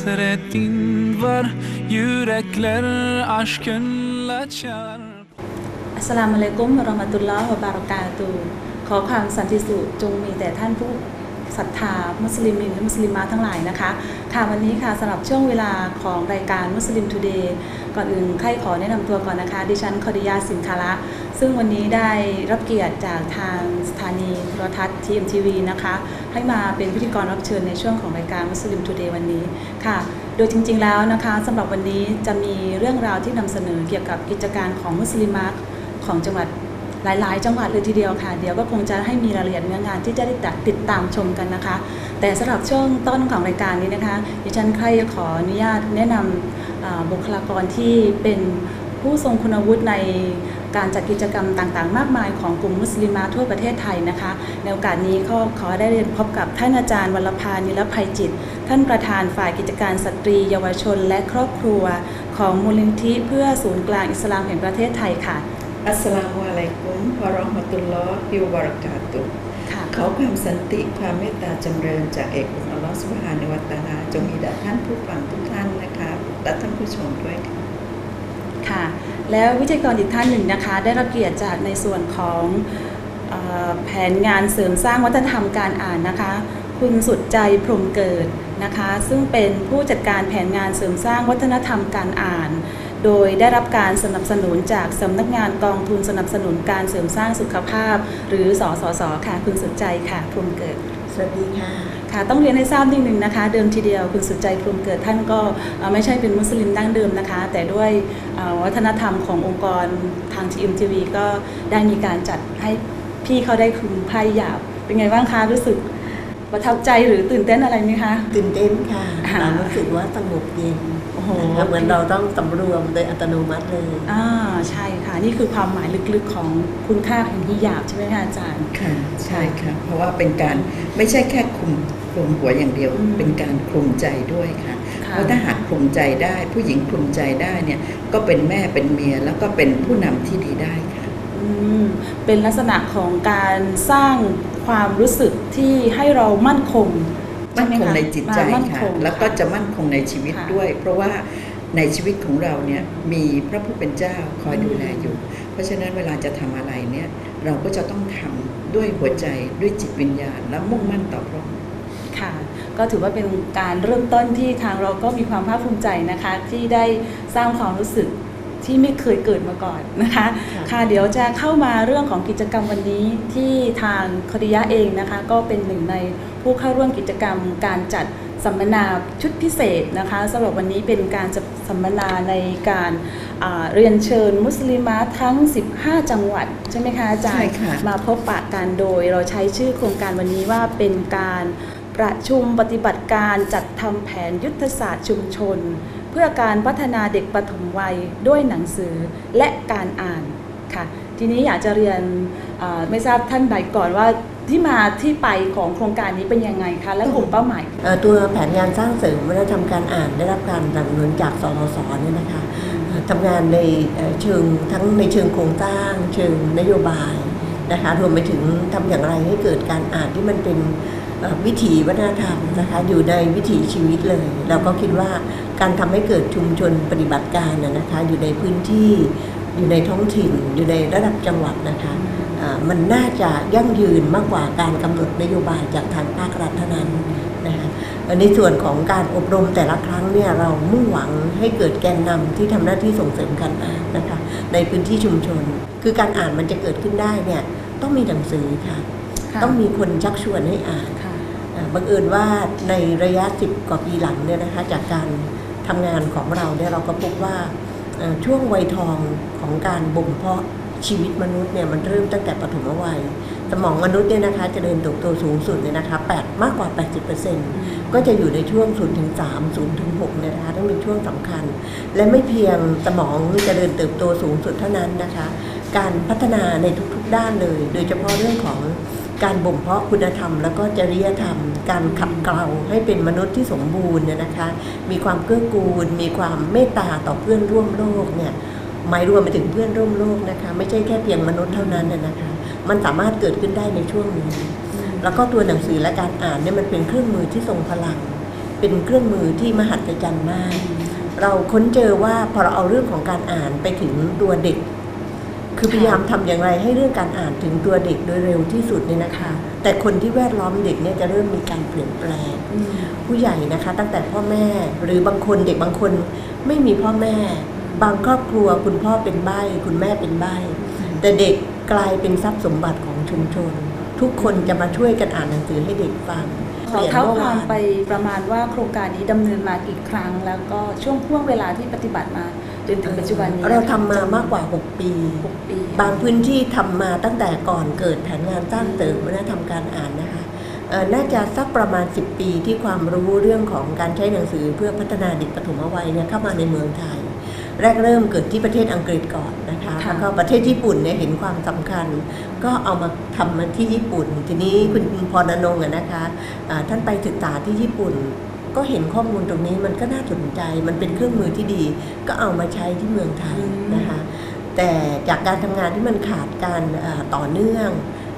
Hasretin var Yürekler aşkınla çarp อัสสลามุอะลัยกุมวะเราะมะตุลลอฮ์วะบารากาตุฮ์ขอความสันติสุขจงมีแต่ท่านผู้ศรัทธามุสลิมินและมุสลิมาทั้งหลายนะคะ ค่ะวันนี้ค่ะสำหรับช่วงเวลาของรายการมุสลิมทูเดย์ก่อนอื่นใครขอแนะนำตัวก่อนนะคะ ดิฉันคอดิยาสินคาระซึ่งวันนี้ได้รับเกียรติจากทางสถานีโทรทัศน์ TMTV นะคะ ให้มาเป็นพิธีกรรับเชิญในช่วงของรายการมุสลิมทูเดย์วันนี้ค่ะ โดยจริงๆแล้วนะคะสำหรับวันนี้จะมีเรื่องราวที่นำเสนอเกี่ยวกับกิจการของมุสลิมะของจังหวัดหลาย ๆ จังหวัดเลยทีเดียวค่ะ เดี๋ยวก็คงจะให้มีรายละเอียดเนื้องานที่จะได้ติดตามชมกันนะคะ แต่สำหรับช่วงต้นของรายการนี้นะคะ ดิฉันใครจะขออนุญาตแนะนำอ่าบุคลากรที่เป็นผู้ทรงคุณวุฒิใน การจัดกิจกรรมต่างๆ มากมายของกลุ่มมุสลิมาทั่วประเทศไทยนะคะ ในโอกาสนี้ก็ขอได้เรียนพบกับท่านอาจารย์วรพานิรภัยจิต ท่านประธานฝ่ายกิจการสตรี เยาวชน และครอบครัว ของมูลนิธิเพื่อศูนย์กลางอิสลามแห่งประเทศไทยค่ะ อัสสลามุอะลัยกุมวะราะห์มะตุลลอฮิวะบะเราะกาตุฮ์ค่ะขอความสันติความเมตตาจำเริญจากเอกองค์อัลลอฮฺสุบฮานะฮูวะตะอาลาจงมีแด่ท่านผู้ฟังทุกท่านนะคะและท่านผู้ชมด้วยค่ะ ค่ะ แล้ววิทยากรอีกท่านหนึ่งนะคะ ได้รับเกียรติจากในส่วนของออแผนงานเสริมสร้างวัฒนธรรมการอ่านนะคะ คุณสุดใจพรมเกิดนะคะ ซึ่งเป็นผู้จัดการแผนงานเสริมสร้างวัฒนธรรมการอ่าน โดยได้รับการสนับสนุนจากสำนักงานกองทุนสนับสนุนการเสริมสร้างสุขภาพ หรือสสสค่ะ คุณสุดใจค่ะพรมเกิด สวัสดีค่ะ ค่ะต้องเรียนให้ทราบนิดนึงนะคะ เดิมทีเดียวคุณสุดใจพรหมเกิดท่านก็เอ่อไม่ใช่เป็นมุสลิมดั้งเดิมนะคะ แต่ด้วยเอ่อวัฒนธรรมขององค์กรทาง TMTV ก็ได้มีการจัดให้พี่เขาได้คลุมไพร่หยาบ เป็นไงบ้างคะรู้สึกประทับใจหรือตื่นเต้นอะไรไหมคะ ตื่นเต้นค่ะค่ะเรารู้สึกว่าสงบเย็นโอ้โหนะคะเหมือนเราต้องสำรวมโดยอัตโนมัติเลยอ่าใช่ค่ะ นี่คือความหมายลึกๆของคุณค่าแห่งฮิญาบใช่ไหมคะอาจารย์ ค่ะ ใช่ค่ะ เพราะว่าเป็นการไม่ใช่แค่ คลุมคลุมหัวอย่างเดียวอืมเป็นการคลุมใจด้วยค่ะค่ะ เพราะถ้าหากคลุมใจได้ ผู้หญิงคลุมใจได้เนี่ยก็เป็นแม่เป็นเมียแล้วก็เป็นผู้นำที่ดีได้ค่ะอืมเป็นลักษณะของการสร้างความรู้สึกที่ให้เรามั่นคงมั่นช่คไหงในจิตใจมั่นค่ะคงแล้วก็จะมั่นคงในชีวิตค่ะด้วย เพราะว่าในชีวิตของเราเนี่ยมีพระผู้เป็นเจ้าคอยดูแลอยู่ เพราะฉะนั้นเวลาจะทำอะไรเนี่ยเราก็จะต้องทำด้วยหัวใจด้วยจิตวิญญาณและมุ่งมั่นต่อพระองค์ ค่ะ ก็ถือว่าเป็นการเริ่มต้นที่ทางเราก็มีความภาคภูมิใจนะคะ ที่ได้สร้างความรู้สึกที่ไม่เคยเกิดมาก่อนนะคะค่ะค่ะเดี๋ยวจะเข้ามาเรื่องของกิจกรรมวันนี้ที่ทางคดิยะเองนะคะ ก็เป็นหนึ่งในผู้เข้าร่วมกิจกรรมการจัดสัมมนาชุดพิเศษนะคะสำหรับวันนี้เป็นการจัดสัมมนาในการอ่าเรียนเชิญมุสลิมะทั้ง 15 จังหวัด ใช่ไหมคะอาจารย์ใช่ค่ะมาพบปะกันโดยเราใช้ชื่อโครงการวันนี้ว่าเป็นการ ประชุมปฏิบัติการจัดทำแผนยุทธศาสตร์ชุมชน เพื่อการพัฒนาเด็กปฐมวัยด้วยหนังสือและการอ่านค่ะ ทีนี้อยากจะเรียนไม่ทราบท่านใดก่อนว่าที่มาที่ไปของโครงการนี้เป็นยังไงคะและกลุ่มเป้าหมายตัวแผนงานสร้างเสริมวัฒนธรรมการอ่านได้รับการสนับสนุนจากสสสเนี่ยนะคะทำงานในเชิงทั้งในเชิงโครงสร้าง เชิงนโยบายนะคะรวมไปถึงทำอย่างไรให้เกิดการอ่านที่มันเป็น วิถีวัฒนธรรมนะคะอยู่ในวิถีชีวิตเลย เราก็คิดว่าการทำให้เกิดชุมชนปฏิบัติการนะนะคะอยู่ในพื้นที่อยู่ในท้องถิ่นอยู่ในระดับจังหวัดนะคะอ่ามันน่าจะยั่งยืนมากกว่าการกำหนดนโยบายจากทางภาครัฐเท่านั้นนะคะในส่วนของการอบรมแต่ละครั้งเนี่ยเรามุ่งหวังให้เกิดแกนนำที่ทำหน้าที่ส่งเสริมการอ่านนะคะในพื้นที่ชุมชน คือการอ่านมันจะเกิดขึ้นได้เนี่ยต้องมีหนังสือค่ะค่ะต้องมีคนชักชวนให้อ่านค่ะอ่า บังเอิญว่าในระยะ 10 กว่าปีหลังเนี่ยนะคะจากการทำงานของเราเนี่ยเราก็พบว่าช่วงวัยทองของการบ่มเพาะชีวิตมนุษย์เนี่ยมันเริ่มตั้งแต่ปฐมวัย สมองมนุษย์เนี่ยนะคะจะเดินเติบโตสูงสุดเนี่ยนะคะ8มากกว่า 80%ก็จะอยู่ในช่วง0ถึง3 0ถึง6เนี่ยนะคะต้องเป็นช่วงสำคัญ และไม่เพียงสมองเจะเดินเติบโตสูงสุดเท่านั้นนะคะ การพัฒนาในทุกๆด้านเลย โดยเฉพาะเรื่องของ การบ่มเพาะคุณธรรม แล้วก็จริยธรรม การขัดเกลาให้เป็นมนุษย์ที่สมบูรณ์เนี่ยนะคะ มีความเกื้อกูล มีความเมตตาต่อเพื่อนร่วมโลกเนี่ยหมายรวมไปถึงเพื่อนร่วมโลกนะคะ ไม่ใช่แค่เพียงมนุษย์เท่านั้นนะคะ มันสามารถเกิดขึ้นได้ในช่วงนี้ แล้วก็ตัวหนังสือและการอ่านเนี่ยมันเป็นเครื่องมือที่ทรงพลัง เป็นเครื่องมือที่มหัศจรรย์มาก เราค้นเจอว่าพอเราเอาเรื่องของการอ่านไปถึงตัวเด็ก คือพยายามทำอย่างไรให้เรื่องการอ่านถึงตัวเด็กโดยเร็วที่สุดเนี่ยนะคะ แต่คนที่แวดล้อมเด็กเนี่ยจะเริ่มมีการเปลี่ยนแปลงอืมผู้ใหญ่นะคะ ตั้งแต่พ่อแม่หรือบางคนเด็กบางคนไม่มีพ่อแม่ บางครอบครัวคุณพ่อเป็นใบ้คุณแม่เป็นใบ้แต่เด็กกลายเป็นทรัพย์สมบัติของชุมชน ทุกคนจะมาช่วยกันอ่านหนังสือให้เด็กฟังขอเท้าความไปประมาณว่าโครงการนี้ดำเนินมากี่ครั้ง แล้วก็ช่วงห่วงเวลาที่ปฏิบัติมา จนถึงปัจจุบันนี้เราทำมามากกว่า 6 ปี หกปี บางพื้นที่ทำมาตั้งแต่ก่อนเกิดแผนงานสร้างเสริมวัฒนธรรมการอ่านนะคะเอ่อน่าจะสักประมาณ 10 ปีที่ความรู้เรื่องของการใช้หนังสือเพื่อพัฒนาเด็กปฐมวัยเนี่ยเข้ามาในเมืองไทย แรกเริ่มเกิดที่ประเทศอังกฤษก่อนนะคะค่ะ แล้วก็ประเทศญี่ปุ่นเนี่ยเห็นความสำคัญ ก็เอามาทำมาที่ญี่ปุ่น ทีนี้คุณพรณนงค์อะนะคะอ่าท่านไปศึกษาที่ญี่ปุ่น ก็เห็นข้อมูลตรงนี้มันก็น่าสนใจ มันเป็นเครื่องมือที่ดี ก็เอามาใช้ที่เมืองไทยนะคะ แต่จากการทำงานที่มันขาดการเอ่อต่อเนื่อง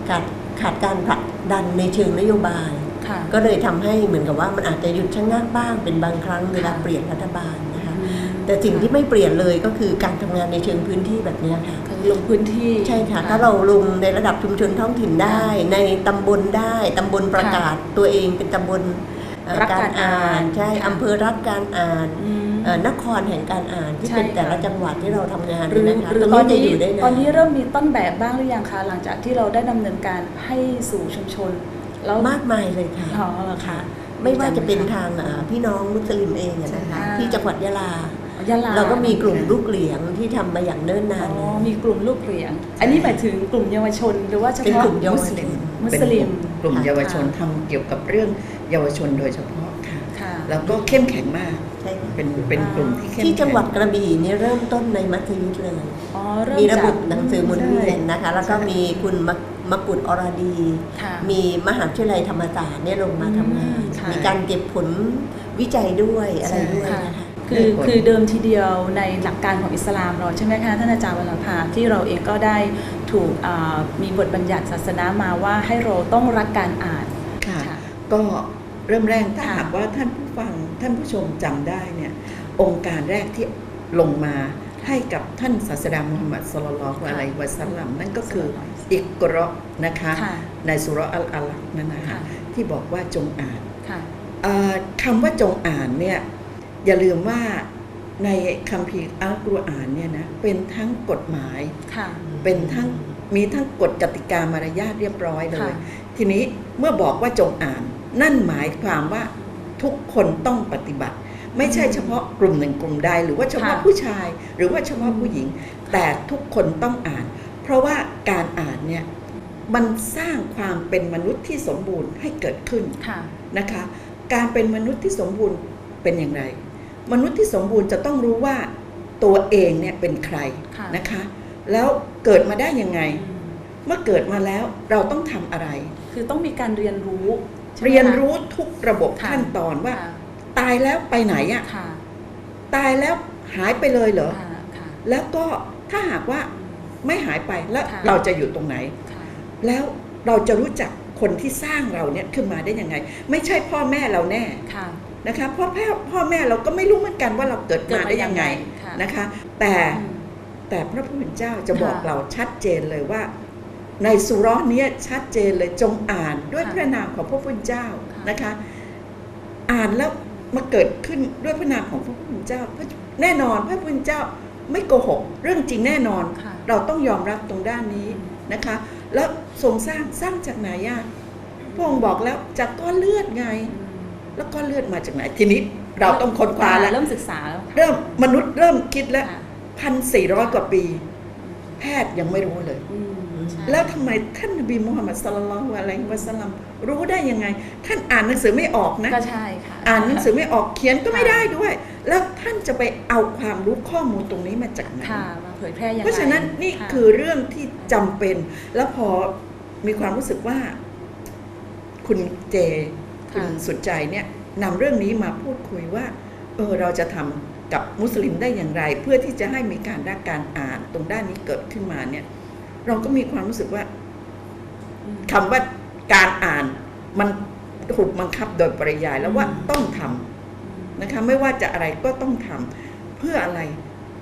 ขาดขาดการผลักดันในเชิงนโยบายค่ะก็เลยทำให้เหมือนกับว่ามันอาจจะหยุดชะงักบ้างเป็นบางครั้งเวลาค่ะเปลี่ยนรัฐบาลนะคะอืมแต่สิ่งที่ไม่เปลี่ยนเลยก็คือการทำงานในเชิงพื้นที่แบบเนี้ยค่ะคือลงพื้นที่ใช่ค่ะ ถ้าเราลงในระดับชุมชนท้องถิ่นได้ ในตำบลได้ตำบลประกาศตัวเองเป็นตำบลเอ่อ รักการอ่านใช่ค่ะอำเภอรักการอ่านอืมเอ่อนครแห่งการอ่านที่ใช่เป็นแต่ละค่ะจังหวัดที่เราทำงานหรือเนี่ยนะคะหรือตตรองนนี้จะนี้อยู่ได้นานตอนนี้เริ่มมีต้นแบบบ้างหรือยังคะหลังจากที่เราได้ดำเนินการให้สู่ชุมชนแล้วมากมายเลยค่ะอ๋อเหรอคะไม่ว่าจะเป็นทางอ่าพี่น้องมุสลิมเองอะนะคะอ่าที่จังหวัดยะลายะลาเราก็มีกลุ่มลูกเหลียงที่ทำมาอย่างเนิ่นนาอ๋นอมีกลุ่มลูกเหรียญอันนี้หมายถึงกลุ่มเยาวชนหรือว่าเฉเป็นพาะกลุ่มเยาวชนมุสลิมเป็น กลุ่มค่ะเยาวชนทำเกี่ยวกับเรื่องเยาวชนโดยเฉพาะค่ะค่ะแล้วก็เข้มแข็งมากใช่ค่ะเป็นเป็นกลุ่มที่เข้มที่แข็งจังหวัดกระบี่เนี่ยเริ่มต้นในมัธยิดเลยอ๋อเริ่มมีระบบจากหนังสือหมุนเวียนนะคะ แล้วก็ใช่มีคุณมะมกุฎอรดีค่ะมีมหาวิทยาลัยธรรมศาสตร์เนี่ยลงมาทำงานอืมค่ะมีการเก็บผลวิจัยด้วยอะไรด้วยค่ะนะคะ คือคือเดิมทีเดียวในหลักการของอิสลามเราใช่ไหมคะท่านอาจารย์วรภาที่เราเองก็ได้ถูกอ่ามีบทบัญญัติศาสนามาว่าให้เราต้องรักการอ่านค่ะค่ะก็เริ่มแรกถ้าค่ะหากว่าท่านผู้ฟังท่านผู้ชมจำได้เนี่ยองค์การแรกที่ลงมาให้กับท่านศาสดามุฮัมมัดสุลลัลลอฮุอะลัยฮิวะสัลลัมนั่นก็คืออิกเราะห์นะคะค่ะในสุเราะห์อัลอาลักนั่นนะคะค่ะที่บอกว่าจงอ่านค่ะเอ่อคำว่าจงอ่านเนี่ย อย่าลืมว่าในคัมภีร์อัลกุรอานเนี่ยนะเป็นทั้งกฎหมายค่ะเป็นทั้งมีทั้งกฎกติกามารยาทเรียบร้อยเลยค่ะทีนี้เมื่อบอกว่าจงอ่าน นั่นหมายความว่าทุกคนต้องปฏิบัติ ไม่ใช่เฉพาะกลุ่มหนึ่งกลุ่มใด หรือว่าเฉพาะค่ะผู้ชาย หรือว่าเฉพาะผู้หญิง แต่ทุกคนต้องอ่าน เพราะว่าการอ่านเนี่ยมันสร้างความเป็นมนุษย์ที่สมบูรณ์ให้เกิดขึ้นค่ะนะคะ การเป็นมนุษย์ที่สมบูรณ์เป็นอย่างไร มนุษย์ที่สมบูรณ์จะต้องรู้ว่าตัวเองเนี่ยเป็นใครค่ะนะคะ แล้วเกิดมาได้ยังไง เมื่อเกิดมาแล้วเราต้องทำอะไร คือต้องมีการเรียนรู้ใช่ไหมคะเรียนรู้ทุกระบบค่ะขั้นตอนว่าค่ะตายแล้วไปไหนอะ่ะค่ะตายแล้วหายไปเลยเหรอค่ะค่ะแล้วก็ถ้าหากว่าไม่หายไปแล้วค่ะเราจะอยู่ตรงไหนค่ะแล้วเราจะรู้จักคนที่สร้างเราเนี่ยขึ้นมาได้ยังไง ไม่ใช่พ่อแม่เราแน่ค่ะ นะคะเพราะพ่อพ่อแม่เราก็ไม่รู้เหมือนกันว่าเราเกิดเกิดมามาได้ยังไงยังไงค่ะนะคะ แต่อืมแต่พระผู้เป็นเจ้าจะบอกค่ะเราชัดเจนเลยว่า ในสุเราะห์เนี้ยชัดเจนเลยจงอ่านด้วยค่ะพระนามของพระผู้เป็นเจ้าค่ะนะคะ อ่านแล้วมาเกิดขึ้นด้วยพระนามของพระผู้เป็นเจ้าแน่นอนพระผู้เป็นเจ้าไม่โกหก เรื่องจริงแน่นอนค่ะเราต้องยอมรับตรงด้านนี้อืมนะคะ แล้วทรงสร้างสร้างจากไหนอะพระองค์บอกแล้วจากก้อนเลือดไงอืม แล้วก้อนเลือดมาจากไหน ทีนี้เราต้องค้นคว้าแล้ว เริ่มศึกษาแล้วค่ะเริ่มมนุษย์เริ่มคิดแล้วค่ะพันสี่ร้อยกว่าปี แพทย์ยังไม่รู้เลยอืมใช่แล้วทำไมท่านนบีมูฮัมมัดสลลัลลอฮุอะลัยฮิวะสัลลัมรู้ได้ยังไง ท่านอ่านหนังสือไม่ออกนะก็ใช่ค่ะอ่านหนังสือไม่ออกเขียนก็ไม่ค่ะได้ด้วย แล้วท่านจะไปเอาความรู้ข้อมูลตรงนี้มาจากไหนค่ะมาเผยแพร่ยังไงเพราะฉะนั้นนี่ะคือเรื่องที่จำเป็น แล้วพอมีความรู้สึกว่า คุณเจ คุณสุดใจเนี่ยนำเรื่องนี้มาพูดคุยว่าเออเราจะทำกับมุสลิมได้อย่างไร เพื่อที่จะให้มีการรักการอ่านตรงด้านนี้เกิดขึ้นมาเนี่ย เราก็มีความรู้สึกว่าอืมคำว่าการอ่านมันถูกบังคับโดยปริยายแล้วว่าต้องทำนะคะไม่ว่าจะอะไรก็ต้องทำเพื่ออะไร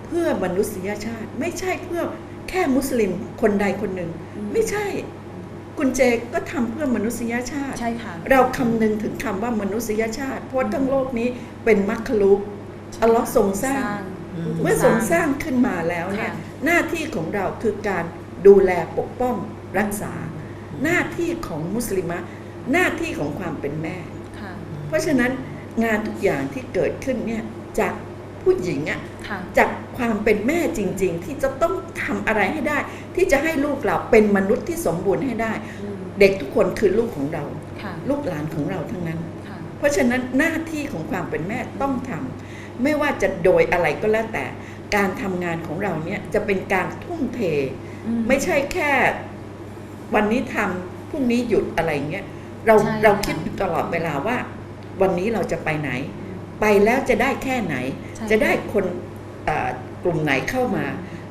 เพื่อมนุษยชาติ ไม่ใช่เพื่อแค่มุสลิมคนใดคนหนึ่ง ไม่ใช่ คุณเจก็ทำเพื่อมนุษยชาติ ใช่ค่ะ เราคำนึงถึงคำว่ามนุษยชาติ เพราะทั้งโลกนี้เป็นมัคคลุกอัลลอฮ์ทรงสร้างอืมเมื่อทรงสร้างขึ้นมาแล้วเนี่ยค่ะหน้าที่ของเราคือการดูแลปกป้องรักษา หน้าที่ของมุสลิมะหน้าที่ของความเป็นแม่ค่ะเพราะฉะนั้นงานทุกอย่างที่เกิดขึ้นเนี่ยจาก ผู้หญิงอะค่ะจากความเป็นแม่จริง ๆ ที่จะต้องทำอะไรให้ได้ ที่จะให้ลูกเราเป็นมนุษย์ที่สมบูรณ์ให้ได้ อืมเด็กทุกคนคือลูกของเรา ค่ะลูกหลานของเราทั้งนั้น ค่ะ เพราะฉะนั้นหน้าที่ของความเป็นแม่ต้องทำไม่ว่าจะโดยอะไรก็แล้วแต่ การทำงานของเราเนี่ยจะเป็นการทุ่มเท อืม ไม่ใช่แค่ วันนี้ทำพรุ่งนี้หยุดอะไรเงี้ยเราใช่เราค่ะ คิดอยู่ตลอดเวลาว่า วันนี้เราจะไปไหน ไปแล้วจะได้แค่ไหนใช่จะได้คนเอ่อกลุ่มไหนเข้ามา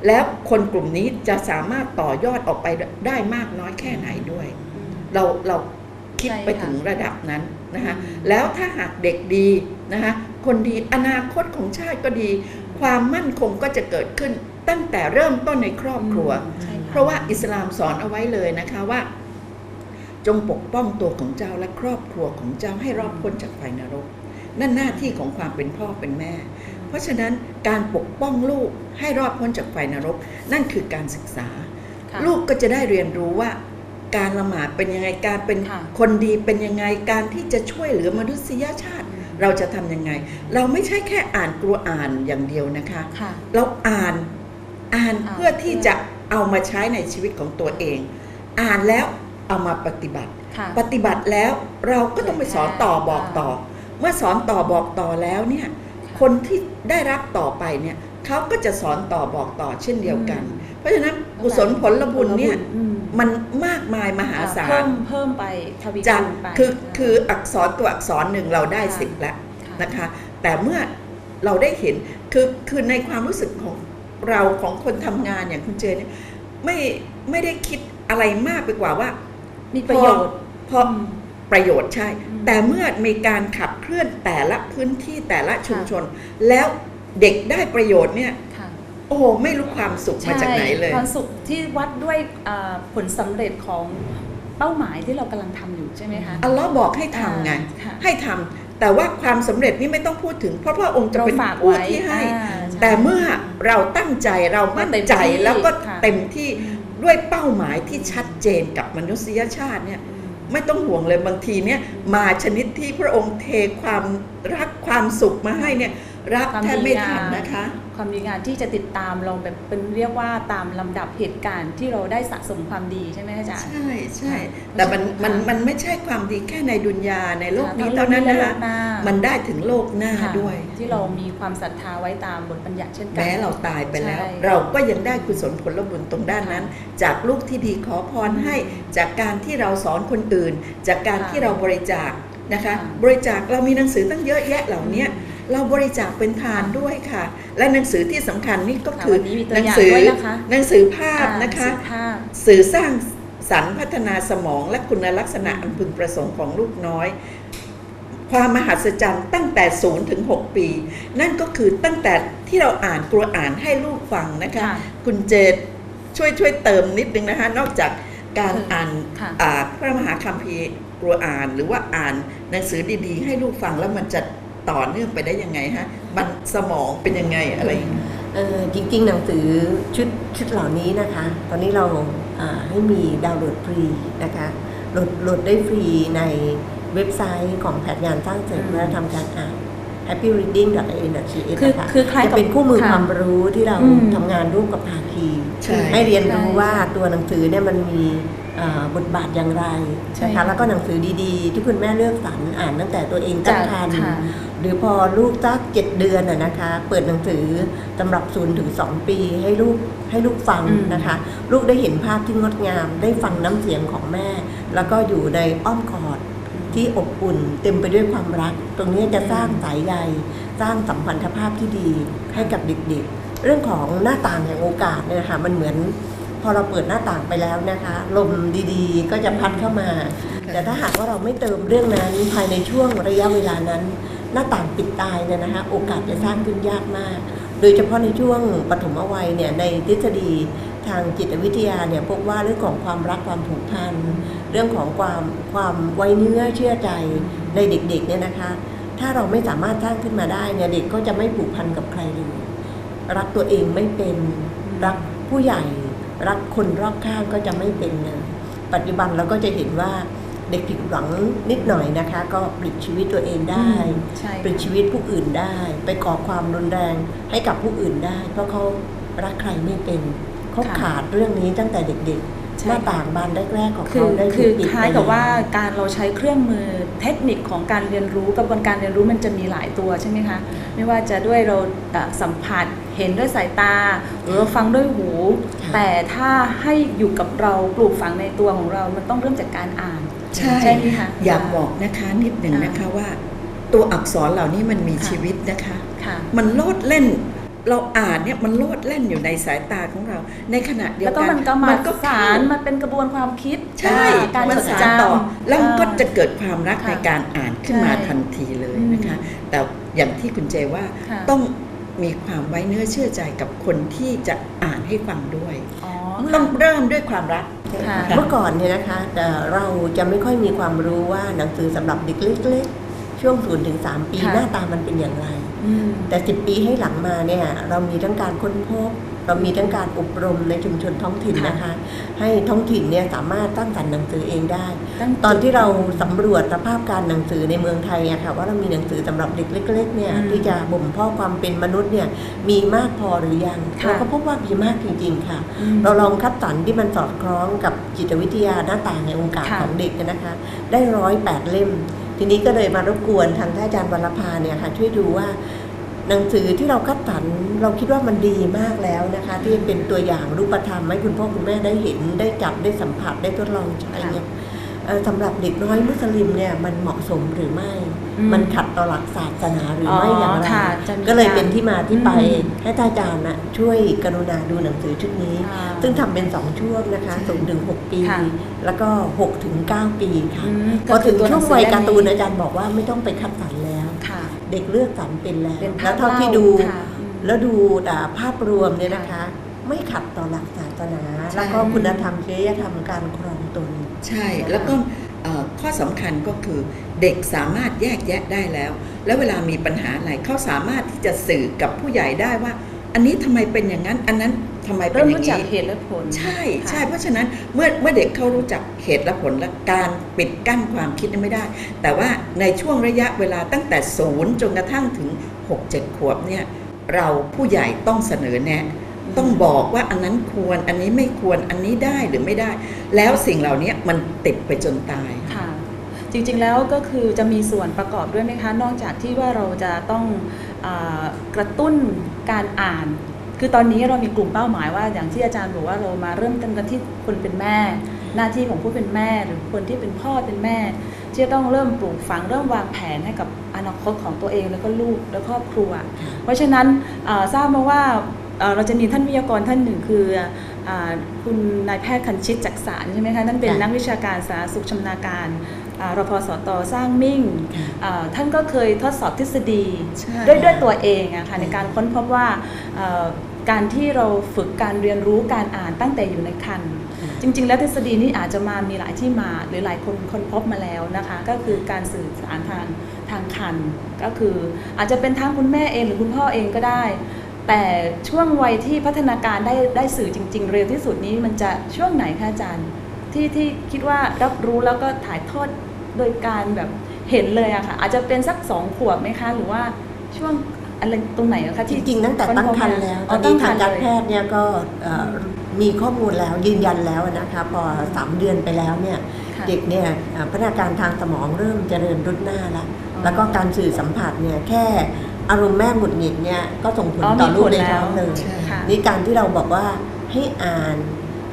แล้วคนกลุ่มนี้จะสามารถต่อยอดออกไปได้มากน้อยแค่ไหนด้วยอืมเราเราคิดใช่ไปค่ะถึงระดับนั้นนะคะอืมแล้วถ้าหากเด็กดีนะคะคนดีอนาคตของชาติก็ดี ความมั่นคงก็จะเกิดขึ้นตั้งแต่เริ่มต้นในครอบครัวใช่ค่เพราะว่าอิสลามสอนเอาไว้เลยนะคะว่า จงปกป้องตัวของเจ้าและครอบครัวของเจ้าให้รอดพ้นจากไฟนรก นั่นหน้าที่ของความเป็นพ่อเป็นแม่ เพราะฉะนั้นการปกป้องลูกให้รอดพ้นจากไฟนรก นั่นคือการศึกษาค่ะลูกก็จะได้เรียนรู้ว่า การละหมาดเป็นยังไงการเป็นค่ะคนดีเป็นยังไงการที่จะช่วยเหลือมนุษยชาติเราจะทำยังไง เราไม่ใช่แค่อ่านกลัวอ่านอย่างเดียวนะคะค่ะเราอ่านอ่านอ่านเพื่อที่จะเอามาใช้ในชีวิตของตัวเอง อ่านแล้วเอามาปฏิบัติค่ะปฏิบัติแล้วเราก็ต้องไปสอนต่อบอกต่อ เมื่อสอนต่อบอกต่อแล้วเนี่ยค่ะคนที่ได้รับต่อไปเนี่ยเขาก็จะสอนต่อบอกต่อเช่นเดียวกันอืมเพราะฉะนั้นกุศลผลบุญเนี่ยอืมมันมากมายมหาศาเพิ่ลมเพิ่มไปทวีจากคูณไปคือคืออักษรตัวอักษรหนึ่งเราได้ค่ะสิบแล้วค่ะนะคะ แต่เมื่อเราได้เห็นคือคือในความรู้สึกของเราของคนทำงานอย่างคุณเจเนี่ยไม่ไม่ได้คิดอะไรมากไปกว่าว่า มีประโยชน์พอ ประโยชน์ใช่อืมแต่เมื่อมีการขับเคลื่อนแต่ละพื้นที่แต่ละชุมชน แล้วเด็กได้ประโยชน์เนี่ยค่ะโอ้โหไม่รู้ความสุขมาจากไหนเลยใช่ความสุขที่วัดด้วยอ่าผลสำเร็จของเป้าหมายที่เรากำลังทำอยู่ใช่ไหมคะอัลลอฮ์บอกให้ทำไงอ่าค่ะให้ทำแต่ว่าความสำเร็จนี่ไม่ต้องพูดถึง เพราะพระองค์จะเราเป็นฝากผู้ไว้ที่ให้อ่าใช่แต่เมื่อเราตั้งใจเรามั่นใจเต็มที่แล้วก็ค่ะเต็มที่อืมด้วยเป้าหมายที่ชัดเจนกับมนุษยชาติเนี่ย ไม่ต้องห่วงเลยบางทีเนี่ยมาชนิดที่พระองค์เทความรักความสุขมาให้เนี่ย รับความแทบไม่ดีงามทันนะคะ ความดีงามที่จะติดตามเราแบบเป็นเรียกว่าตามลำดับเหตุการณ์ที่เราได้สะสมความดีใช่ไหมคะอาจารย์ ใช่ใช่ค่ะแต่มันมันค่ะมันไม่ใช่ความดีแค่ในดุนยาในโลกค่ะนี้ทั้งเท่านั้นโลกนี้นะและคะโลกหน้ามัมันได้ถึงโลกหน้าค่ะด้วย ที่เรามีความศรัทธาไว้ตามบทบัญญัติเช่นกัแม้เราตายไปแล้วใช่เราก็ยังได้กุศลผลบุญตรงด้านนั้น จากลูกที่ดีขอพรให้จากการที่เราสอนคนอื่น จากการค่ะที่เราบริจาคนะคะค่ะบริจาคเรามีหนังสือตั้งเยอะแยะเหล่านี้ เราบริจาคเป็นทานด้วยค่ะ และหนังสือที่สำคัญนี่ก็ค่ะคือวันนี้มีตัวหนัอย่างสืด้วยนะคะหนังสือภาพอ่านะคะสุภาพสื่อสร้างสรรค์พัฒนาสมองและคุณลักษณะอันพึงประสงค์ของลูกน้อย ความมหัศจรรย์ตั้งแต่ศูนย์ถึง 6 ปี นั่นก็คือตั้งแต่ที่เราอ่านกลัวอ่านให้ลูกฟังนะคะค่ะคุณเจดช่วยช่วยเติมนิดนึงนะคะ นอกจากการอ่านค่ะอ่าพระมหาคัมภีร์กลัวอ่าน หรือว่าอ่านหนังสือดีๆ ให้ลูกฟังแล้วมันจะ ต่อเนื่องไปได้ยังไงฮะมันสมองเป็นยังไงอะไรอย่างเงี้ยเอ่อจริง ๆ หนังสือชุดชุดเหล่านี้นะคะ ตอนนี้เราอ่าให้มีดาวน์โหลดฟรีนะคะโหลดโหลดได้ฟรีในเว็บไซต์ของแผนงานสร้างเสริมอืมและทำการอ่าน happyreading.in.ch คือนะคะคือคล้ายกับจะเป็นคู่มือค่ะความรู้ที่เราอืมทำงานร่วมกับภาคีใช่ให้เรียนรู้ใช่ว่าตัวหนังสือเนี่ยมันมีอ่าบทบาทอย่างไรใช่นะคะค่ะแล้วก็หนังสือดีๆ ที่คุณแม่เลือกสรรอ่านตั้งแต่ตัวเองตั้งครรภ์ค่ะ หรือพอลูกสักเจ็ดเดือนน่ะนะคะ เปิดหนังสือตำรับศูนย์ถึงสองปีให้ลูกให้ลูกฟังอืมนะคะ ลูกได้เห็นภาพที่งดงาม ได้ฟังน้ำเสียงของแม่ แล้วก็อยู่ในอ้อมกอดที่อบอุ่น เต็มไปด้วยความรัก ตรงนี้จะสร้างสายใยสร้างสัมพันธภาพที่ดีให้กับเด็กๆ เรื่องของหน้าต่างแห่งโอกาสเนี่ยนะคะมันเหมือนพอเราเปิดหน้าต่างไปแล้วนะคะ ลมดีๆ ก็จะพัดเข้ามา แต่ถ้าหากว่าเราไม่เติมเรื่องนั้นภายในช่วงระยะเวลานั้น หน้าต่างปิดตายเนี่ยนะคะโอกาสจะสร้างขึ้นยากมาก โดยเฉพาะในช่วงปฐมวัยเนี่ยในทฤษฎีทางจิตวิทยาเนี่ยพบว่าเรื่องของความรักความผูกพันเรื่องของความความไว้เนื้อเชื่อใจในเด็กๆเนี่ยนะคะ ถ้าเราไม่สามารถสร้างขึ้นมาได้เนี่ยเด็กก็จะไม่ผูกพันกับใครเลยรักตัวเองไม่เป็นรักผู้ใหญ่ รักคนรอบข้างก็จะไม่เป็นเลยปัจจุบันเราก็จะเห็นว่า เด็กผิดหวังนิดหน่อยนะคะ ก็ปลิดชีวิตตัวเองได้ใช่ปลิดชีวิตผู้อื่นได้ ไปก่อความรุนแรงให้กับผู้อื่นได้ เพราะเขารักใครไม่เป็นเขาค่ะขาดเรื่องนี้ตั้งแต่เด็กใช่ๆ หน้าต่างบานแรกๆของคืเขาอได้คือถูกปิดคล้ายไปกับว่าแล้วการเราใช้เครื่องมือเทคนิคของการเรียนรู้กระบวนการเรียนรู้มันจะมีหลายตัวใช่ไหมคะ ไม่ว่าจะด้วยเราเอ่อสัมผัสเห็นด้วยสายตา หรือเราฟังด้วยหูค่ะแต่ถ้าให้อยู่กับเราปลูกฝังในตัวของเรามันต้องเริ่มจากการอ่านใช่ไหมคะอยากบอกนะคะนิดหนึ่งอ่านนะคะว่า ตัวอักษรเหล่านี้มันมีค่ะชีวิตนะคะค่ะมันโลดเล่น เราอ่านเนี่ยมันโลดเล่นอยู่ในสายตาของเรา ในขณะเดียแล้ววกัก็นมันก็มาก็สารมันเป็นกระบวนความคิด ใช่อ่าการมันจดสารจำต่อแล้วมันก็อ่าจะเกิดความรักค่ะในการอ่านขึ้นมาใช่ทันทีเลยนะคะ แต่อย่างที่คุณเจว่าค่ะต้องมีความไว้เนื้อเชื่อใจกับคนที่จะอ่านให้ฟังด้วยอ๋อต้องเริ่มด้วยความรักค่ะเมื่อก่อนเนี่ยนะคะแต่เราจะไม่ค่อยมีความรู้ว่าหนังสือสำหรับเด็กเล็กๆ ช่วง0ถึง3ปีค่ะหน้าตามันเป็นอย่างไรอืมแต่10ปีให้หลังมาเนี่ยเรามีทั้งการค้นพบ เรามีทั้งการอบรมในชุมชนท้องถิ่นค่ะ นะคะ ให้ท้องถิ่นเนี่ยสามารถตั้งสรรค์หนังสือเองได้ตั้งตอนที่เราสำรวจสภาพการหนังสือในเมืองไทยอะค่ะว่าเรามีหนังสือสำหรับเด็กเล็กๆเนี่ยอืมที่จะบ่มเพาะความเป็นมนุษย์เนี่ยมีมากพอหรือยังค่ะ เราก็พบว่ามีมากจริงๆค่ะอืมเราลองคัดสรรที่มันสอดคล้องกับจิตวิทยาหน้าต่างในองค์การค่ะ ของเด็กนะคะ ได้ร้อยแปดเล่ม ทีนี้ก็เลยมารบกวนทางท่านอาจารย์วรพาเนี่ยค่ะช่วยดูว่าหนังสือที่เราคัดสรรเราคิดว่ามันดีมากแล้วนะคะ ที่เป็นตัวอย่างรูปธรรมให้คุณพ่อคุณแม่ได้เห็นได้จับได้สัมผัสได้ทดลองใช้เนี่ย สำหรับเด็กน้อยมุสลิมเนี่ยมันเหมาะสมหรือไม่อืมมันขัดต่อหลักศาสนาหรือไม่อย่างไรค่ะจะมีก็เลยเป็นที่มาที่ไปอืมให้ท่านอาจารย์นะช่วยกรุณาดูหนังสือชุดนี้อ่าซึ่งทำเป็นสองช่วงนะคะสูงถึง 6 ปีค่ะแล้วก็6ถึง9ปีค่ะอืมพอถึงก็คือตัวช่วงวัยการ์ตูนหนังสือเล่มนี้อาจารย์บอกว่าไม่ต้องไปคัดสรรแล้วค่ะเด็กเลือกสรรเป็นแล้วเป็นภาแล้พวเท่าที่เล่าดูค่ะอืมแล้วดูแต่ภาพรวมเนี่ยนะคะ ไม่ขัดต่อหลักศาสนาใช่แล้วก็คุณธรรมจริยธรรมการครองตน ใช่แล้วก็เอ่อข้อสำคัญก็คือเด็กสามารถแยกแยะได้แล้ว แล้วเวลามีปัญหาอะไรเขาสามารถที่จะสื่อกับผู้ใหญ่ได้ว่า อันนี้ทำไมเป็นอย่างนั้น อันนั้นทำไมเป็นเริ่มอย่ารู้งจักนี้เหตุและผล ใช่ค่ะใช่เพราะฉะนั้นเมื่อเมื่อเด็กเขารู้จักเหตุและผลและการปิดกั้นความคิดนั้นไม่ได้ แต่ว่าในช่วงระยะเวลาตั้งแต่ศูนย์จนกระทั่งถึง 6-7 ขวบเนี่ยเราผู้ใหญ่ต้องเสนอแนะ ต้องบอกว่าอันนั้นควรอันนี้ไม่ควรอันนี้ได้หรือไม่ได้ แล้วสิ่งเหล่านี้มันติดไปจนตาย ค่ะ จริงๆแล้วก็คือจะมีส่วนประกอบด้วยไหมคะ นอกจากที่ว่าเราจะต้องอกระตุ้นการอ่าน คือตอนนี้เรามีกลุ่มเป้าหมายว่า อย่างที่อาจารย์บอกว่าเรามาเริ่มต้นกันที่คนเป็นแม่ หน้าที่ของผู้เป็นแม่หรือคนที่เป็นพ่อเป็นแม่ที่จะต้องเริ่มปลูกฝังเริ่มวางแผนให้กับอนาคตของตัวเองแล้วก็ลูกและครอบครัว เพราะฉะนั้นทราบมาว่า เอ่อเราจะมีท่านวิทยากรท่านหนึ่งคืออ่าคุณนายแพทย์คันชิตจักสารใช่ไหมคะนั่นเป็นค่ะนักวิชาการสาธารณสุขชำนาญการอ่ารพสตสร้างมิ่งค่ะอ่าท่านก็เคยทดสอบทฤษฎีใช่ด้วยด้วยตัวเองอะค่ะในการค้นพบว่าเอ่อการที่เราฝึกการเรียนรู้การอ่านตั้งแต่อยู่ในครรภ์จริง ๆ แล้วทฤษฎีนี้อาจจะมามีหลายที่มาหรือหลายคนค้นพบมาแล้วนะคะ ก็คือการสื่อสารทางทางคันก็คืออาจจะเป็นทางคุณแม่เองหรือคุณพ่อเองก็ได้ แต่ช่วงวัยที่พัฒนาการได้ได้สื่อจริง ๆ เร็วที่สุดนี้มันจะช่วงไหนคะอาจารย์ ที่ที่คิดว่ารับรู้แล้วก็ถ่ายทอดโดยการแบบเห็นเลยอะค่ะ อาจจะเป็นสักสองขวบไหมคะ หรือว่าช่วงอะไรตรงไหนอะคะจที่ริงๆตั้งแต่ตั้งครรภ์แล้วตอนนี้ทางการแพทย์เนี่ยก็เอ่อมีข้อมูลแล้วยืนยันแล้วนะคะพอสามเดือนไปแล้วเนี่ยค่ะ เด็กเนี่ยเอ่อพัฒนาการทางสมองเริ่มเจริญรุดหน้าแล้วอ๋อแล้วก็การสื่อสัมผัสเนี่ยแค่ อารมณ์แม่หงุดหงิดเนี่ยก็ส่งผลอ๋อต่อมีลูกผลในแล้วท้องเลยใช่ค่ะนี่การที่เราบอกว่าให้อ่าน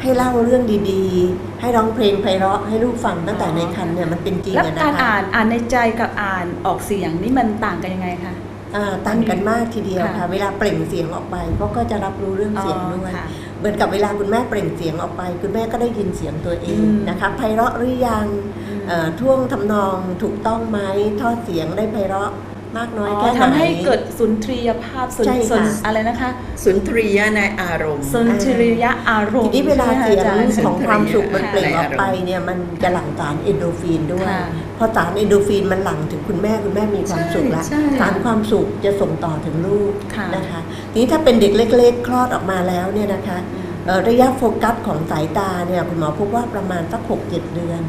ให้เล่าเรื่องดีๆ ให้ร้องเพลงไพเราะให้ลูกฟังตั้งแต่ในครรภ์เนี่ยมันเป็นจริงแล้วอะนะการคะอ่านอ่านในใจกับอ่านออกเสียงนี่มันต่างกันยังไงคะอ่าต่างกันมากทีเดียวค่ะค่ะ เวลาเปล่งเสียงออกไปเขาก็จะรับรู้เรื่องเสียงด้วยอ๋อค่ะเหมือนกับเวลาคุณแม่เปล่งเสียงออกไป คุณแม่ก็ได้ยินเสียงตัวเองอืมนะคะไพเราะหรือยังอืมเอ่อท่วงทำนองถูกต้องไหมทอดเสียงได้ไพเราะ มากน้อยอ๋อแค่ไหน ทำให้เกิดสุนทรียภาพสุนใช่ค่ะ สุนอะไรนะคะ สุนทรียะในอารมณ์ สุนทรียะอารมทีณ์นี้เวลาเสียงใช่ไหมคะอาจารย์ ของความสุขมันค่ะเปล่งออกไปเนี่ยมันจะหลั่งสารเอนโดรฟินด้วย ค่ะพอสารเอนโดรฟินมันหลั่งถึงคุณแม่คุณแม่มีความสุขแล้วใช่ใช่สารความสุขจะส่งต่อถึงลูกค่ะ นะคะทีนี้ถ้าเป็นเด็กเล็ก ๆ คลอดออกมาแล้วเนี่ยนะคะเอ่อระยะโฟกัสของสายตาเนี่ยคุณหมอพบว่าประมาณสักหกเจ็ดเดือน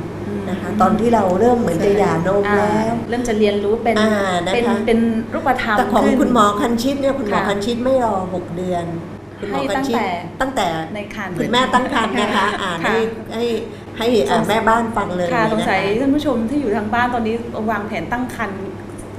นะคะ ตอนที่เราเริ่มเหมือนจะหย่านมอ่าแล้ว เริ่มจะเรียนรู้เป็นอ่านะคะเป็นเป็นรูปธรรมแต่ของขึ้นคุณหมอคันชิดเนี่ยคุณหมอค่ะคันชิดไม่รอหกเดือนคุณหมอให้คันชิดตั้ตั้งงแต่แต่ในคันคุณแม่ตั้งครรภ์นะคะ อ่านค่ะให้ให้ให้เอ่อแม่บ้านฟังเลยค่ะสงสัยนะคะท่านผู้ชมที่อยู่ทางบ้านตอนนี้วางแผนตั้งครรภ์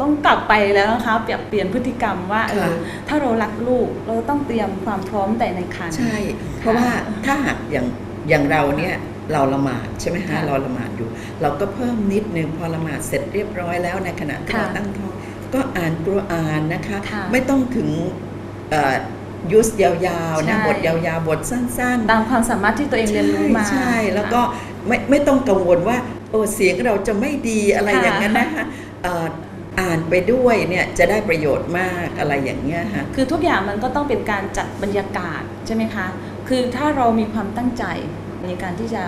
ต้องกลับไปแล้วนะคะเปลี่ยนเปลี่ยนพฤติกรรมว่าเออค่ะถ้าเรารักลูกเราต้องเตรียมความพร้อมแต่ในครรภ์ใช่ เพราะว่าถ้าหากอย่างอย่างเราเนี่ย เราละหมาดใช่ไหมค่ะฮะเราละหมาดอยู่ เราก็เพิ่มนิดนึงพอละหมาดเสร็จเรียบร้อยแล้วในขณะที่ค่ะเราตั้งท้องก็อ่านกุรอานนะคะค่ะไม่ต้องถึงเอ่อยุสยาวๆนะใช่บทยาวๆบทสั้นๆ ตามความสามารถที่ตัวเองเรียนรู้มาใช่ใช่แล้วก็ไม่ไม่ต้องกังวลว่าโอ้เสียงเราจะไม่ดีอะไรค่ะอย่างนั้นนะคะเอ่ออ่านไปด้วยเนี่ยจะได้ประโยชน์มากอะไรอย่างเงี้ยค่ะคือทุกอย่างมันก็ต้องเป็นการจัดบรรยากาศใช่ไหมคะ คือถ้าเรามีความตั้งใจ ในการที่จะ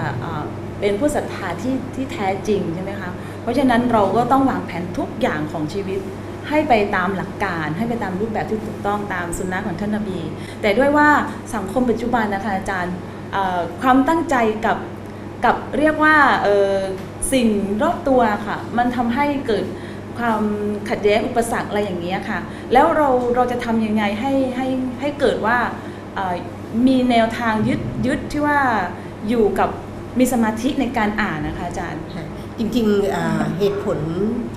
เป็นผู้ศรัทธาที่ที่แท้จริงใช่ไหมคะเพราะฉะนั้นเราก็ต้องวางแผนทุกอย่างของชีวิตให้ไปตามหลักการให้ไปตามรูปแบบที่ถูกต้องตามสุนนะของท่านนบี แต่ด้วยว่าสังคมปัจจุบันนะคะอาจารย์ความตั้งใจกับกับเรียกว่าสิ่งรอบตัวค่ะ มันทำให้เกิดความขัดแย้งอุปสรรคอะไรอย่างเงี้ยค่ะ แล้วเราเราจะทำยังไงให้ให้ให้เกิดว่ามีแนวทางยึดยึดที่ว่า อยู่กับมีสมาธิในการอ่านนะคะอาจารย์ค่ะจริงๆอ่าเหตุผล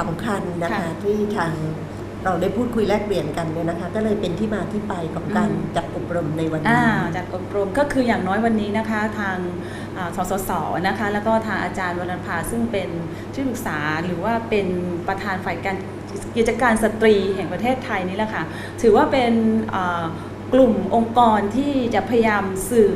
สำคัญนะคะค่ะที่ทางเราได้พูดคุยแลกเปลี่ยนกันเนี่ยนะคะ ก็เลยเป็นที่มาที่ไปของการอืมจัดอบรมในวันอ่านี้จัดอบรมก็คืออย่างน้อยวันนี้นะคะ ทางอ่าสสสนะคะ แล้วก็ทางอาจารย์วรรณภาซึ่งเป็นที่ปรึกษาหรือว่าเป็นประธานฝ่ายการกิจการสตรีแห่งประเทศไทยนี่แหละค่ะ ถือว่าเป็นอ่ากลุ่มองค์กรที่จะพยายามสื่อ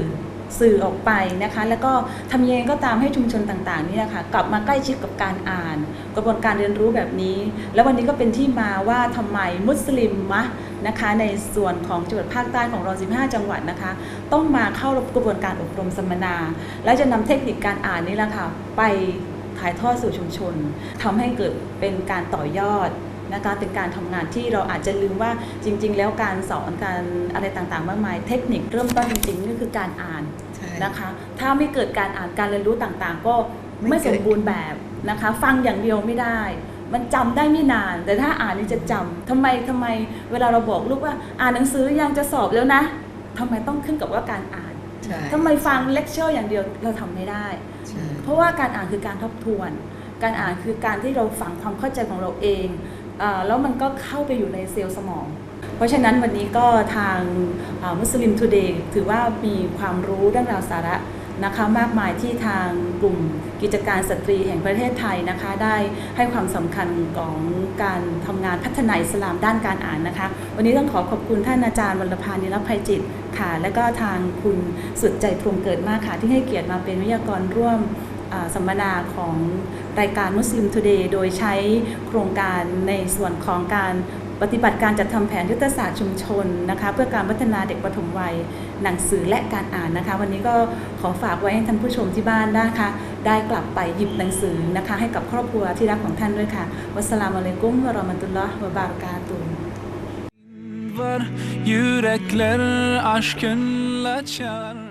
สื่อออกไปนะคะ แล้วก็ทำยังไงก็ตามให้ชุมชนต่างๆนี่แหละคะกลับมาใกล้ชิดกับการอ่าน กระบวนการเรียนรู้แบบนี้ แล้ววันนี้ก็เป็นที่มาว่าทำไมมุสลิมมะนะคะในส่วนของจังหวัดภาคใต้ของเรา 15 จังหวัดนะคะ ต้องมาเข้ากระบวนการอบรมสัมมนา และจะนำเทคนิคการอ่านนี่แหละค่ะไปถ่ายทอดสู่ชุมชนทำให้เกิดเป็นการต่อยอดนะคะเป็นการทำงานที่เราอาจจะลืมว่าจริง ๆ แล้วการสอนการอะไรต่างๆมากมาย เทคนิคเริ่มต้นจริงๆก็คือการอ่าน นะคะ ถ้าไม่เกิดการอ่านการเรียนรู้ต่างๆ ก็ไม่ไม่เกิสดมบูรณ์แบบนะคะ ฟังอย่างเดียวไม่ได้ มันจำได้ไม่นาน แต่ถ้าอ่านนี่จะจำทำไมทำไม เวลาเราบอกลูกว่าอ่านหนังสือยังจะสอบแล้วนะทำไมต้องขึ้นกับว่าการอ่านใช่ทำไมฟังเลคเชอร์อย่างเดียวเราทำไม่ได้ใช่เพราะว่าการอ่านคือการทบทวน การอ่านคือการที่เราฝังความเข้าใจของเราเองอาแล้วมันก็เข้าไปอยู่ในเซลล์สมอง เพราะฉะนั้นวันนี้ก็ทางมุสลิมทูเดย์ถือว่ามีความรู้เรื่องราวสาระนะคะมากมายที่ทางกลุ่มกิจการสตรีแห่งประเทศไทยนะคะได้ให้ความสำคัญของการทำงานพัฒนาอิสลามด้านการอ่านนะคะ วันนี้ต้องขอขอบคุณท่านอาจารย์วรพานิรภัยจิตค่ะ และก็ทางคุณสุดใจพรมเกิดมากค่ะ ที่ให้เกียรติมาเป็นวิทยากรร่วมสัมมนาของรายการมุสลิมทูเดย์โดยใช้โครงการในส่วนของการ ปฏิบัติการจัดทำแผนยุทธศาสตร์ชุมชนนะคะเพื่อการพัฒนาเด็กปฐมวัยหนังสือและการอ่านนะคะ วันนี้ก็ขอฝากไว้ให้ท่านผู้ชมที่บ้านนะคะ ได้กลับไปหยิบหนังสือนะคะ ให้กับครอบครัวที่รักของท่านด้วยค่ะ วัสสลามุอะลัยกุมวะราะมะตุลลอฮ์วะบารากาตุฮ์ var Yürekler aşkınla çağır